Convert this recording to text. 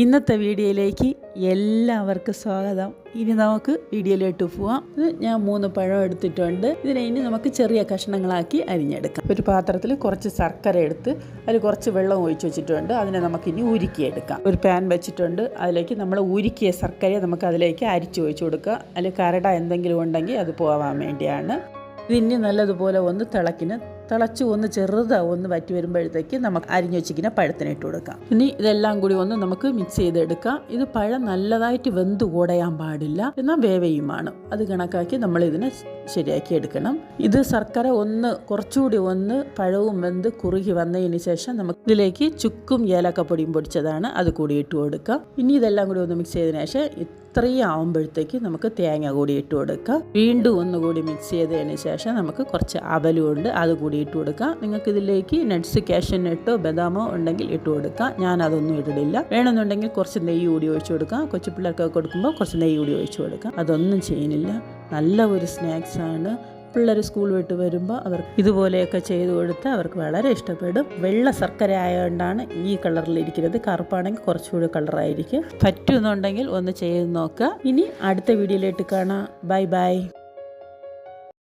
ഇന്നത്തെ വീഡിയോയിലേക്ക് എല്ലാവർക്കും സ്വാഗതം. ഇനി നമുക്ക് വീഡിയോയിലോട്ട് പോവാം. ഞാൻ മൂന്ന് പഴം എടുത്തിട്ടുണ്ട്. ഇതിനെ ഇനി നമുക്ക് ചെറിയ കഷ്ണങ്ങളാക്കി അരിഞ്ഞെടുക്കാം. ഒരു പാത്രത്തിൽ കുറച്ച് ശർക്കര എടുത്ത് അതിൽ കുറച്ച് വെള്ളം ഒഴിച്ച് വെച്ചിട്ടുണ്ട്. അതിനെ നമുക്ക് ഇനി ഉരുക്കിയെടുക്കാം. ഒരു പാൻ വെച്ചിട്ടുണ്ട്. അതിലേക്ക് നമ്മൾ ഉരുക്കിയ ശർക്കരയെ നമുക്ക് അതിലേക്ക് അരിച്ചു ഒഴിച്ചു കൊടുക്കുക. അതിൽ കരട എന്തെങ്കിലും ഉണ്ടെങ്കിൽ അത് പോവാൻ വേണ്ടിയാണ്. ഇതിന് നല്ലതുപോലെ ഒന്ന് തിളക്കിന് തിളച്ച് ഒന്ന് ചെറുതായി ഒന്ന് വറ്റി വരുമ്പോഴത്തേക്ക് നമുക്ക് അരിഞ്ഞു വെച്ചിരിക്കുന്ന പഴത്തിനിട്ട് കൊടുക്കാം. ഇനി ഇതെല്ലാം കൂടി ഒന്ന് നമുക്ക് മിക്സ് ചെയ്തെടുക്കാം. ഇത് പഴം നല്ലതായിട്ട് വെന്ത് കൂടയാൻ പാടില്ല. എന്നാൽ വേവയുമാണ്. അത് കണക്കാക്കി നമ്മൾ ഇതിനെ ശരിയാക്കി എടുക്കണം. ഇത് ശർക്കര ഒന്ന് കുറച്ചുകൂടി ഒന്ന് പഴവും വെന്ത് കുറുകി വന്നതിന് ശേഷം നമുക്ക് ഇതിലേക്ക് ചുക്കും ഏലക്കപ്പൊടിയും പൊടിച്ചതാണ് അത് കൂടി ഇട്ട് കൊടുക്കാം. ഇനി ഇതെല്ലാം കൂടി ഒന്ന് മിക്സ് ചെയ്തതിന് ശേഷം ഇത്രയും ആവുമ്പോഴത്തേക്ക് നമുക്ക് തേങ്ങ കൂടി ഇട്ട് കൊടുക്കാം. വീണ്ടും ഒന്നുകൂടി മിക്സ് ചെയ്തതിന് ശേഷം നമുക്ക് കുറച്ച് അവലുണ്ട്. അത് കൂടി ഇട്ട് കൊടുക്കാം. നിങ്ങൾക്ക് ഇതിലേക്ക് നട്ട്സ് കാഷ്യനട്ടോ ബദാമോ ഉണ്ടെങ്കിൽ ഇട്ട് കൊടുക്കാം. ഞാൻ അതൊന്നും ഇട്ടിടില്ല. വേണമെന്നുണ്ടെങ്കിൽ കുറച്ച് നെയ്യ് കൂടി ഒഴിച്ചു കൊടുക്കാം. കൊച്ചു പിള്ളേർക്കൊക്കെ കൊടുക്കുമ്പോൾ കുറച്ച് നെയ്യ് കൂടി ഒഴിച്ചു കൊടുക്കാം. അതൊന്നും ചെയ്യുന്നില്ല. നല്ല ഒരു സ്നാക്സാണ് പിള്ളേർ സ്കൂൾ വിട്ട് വരുമ്പോൾ അവർ ഇതുപോലെയൊക്കെ ചെയ്തു കൊടുത്ത് അവർക്ക് വളരെ ഇഷ്ടപ്പെടും. വെള്ള ശർക്കര ആയതുകൊണ്ടാണ് ഈ കളറിൽ കളറിലിരിക്കുന്നത് കറുപ്പാണെങ്കിൽ കുറച്ചുകൂടി കളറായിരിക്കും പറ്റുന്നുണ്ടെങ്കിൽ ഒന്ന് ചെയ്ത് നോക്കുക. ഇനി അടുത്ത വീഡിയോയിലേക്ക് കാണാം. Bye bye